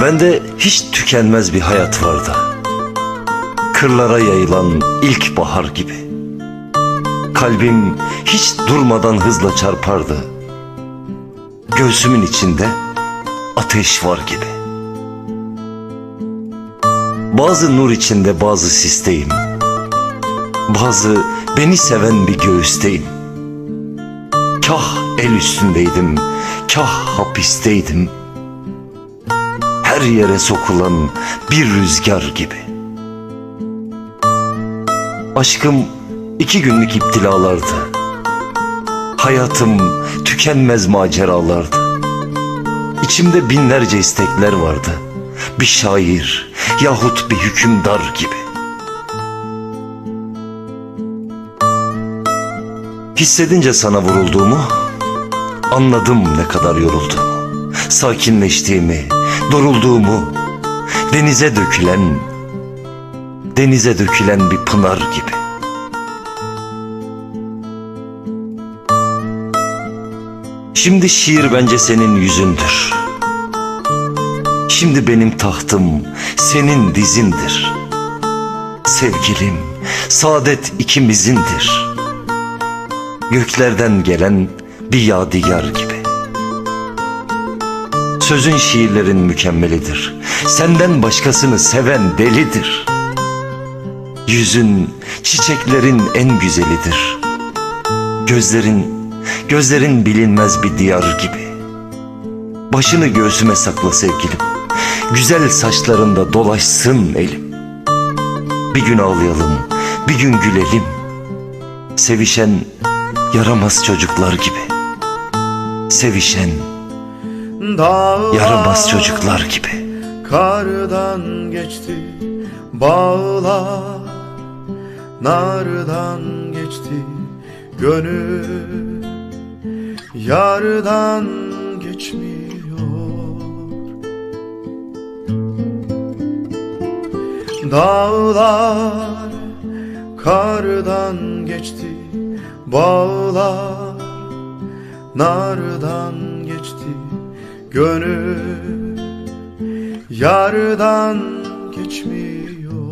Bende hiç tükenmez bir hayat vardı. Kırlara yayılan ilk bahar gibi. Kalbim hiç durmadan hızla çarpardı. Göğsümün içinde ateş var gibi. Bazı nur içinde bazı sisteyim. Bazı beni seven bir göğüsteyim. Kah el üstündeydim, kah hapisteydim. Her yere sokulan bir rüzgar gibi. Aşkım iki günlük iptilalardı. Hayatım tükenmez maceralardı. İçimde binlerce istekler vardı. Bir şair yahut bir hükümdar gibi. Hissedince sana vurulduğumu anladım ne kadar yorulduğumu. Sakinleştiğimi, durulduğumu, denize dökülen, denize dökülen bir pınar gibi. Şimdi şiir bence senin yüzündür. Şimdi benim tahtım senin dizindir. Sevgilim, saadet ikimizindir. Göklerden gelen bir yadigar gibi. Sözün şiirlerin mükemmelidir. Senden başkasını seven delidir. Yüzün çiçeklerin en güzelidir. Gözlerin, gözlerin bilinmez bir diyar gibi. Başını göğsüme sakla sevgilim. Güzel saçlarında dolaşsın elim. Bir gün ağlayalım, bir gün gülelim. Sevişen yaramaz çocuklar gibi. Sevişen yaramaz çocuklar gibi. Kardan geçti bağlar Nardan geçti gönül Yardan geçmiyor Dağlar kardan geçti Bağlar nardan Gönül yardan geçmiyor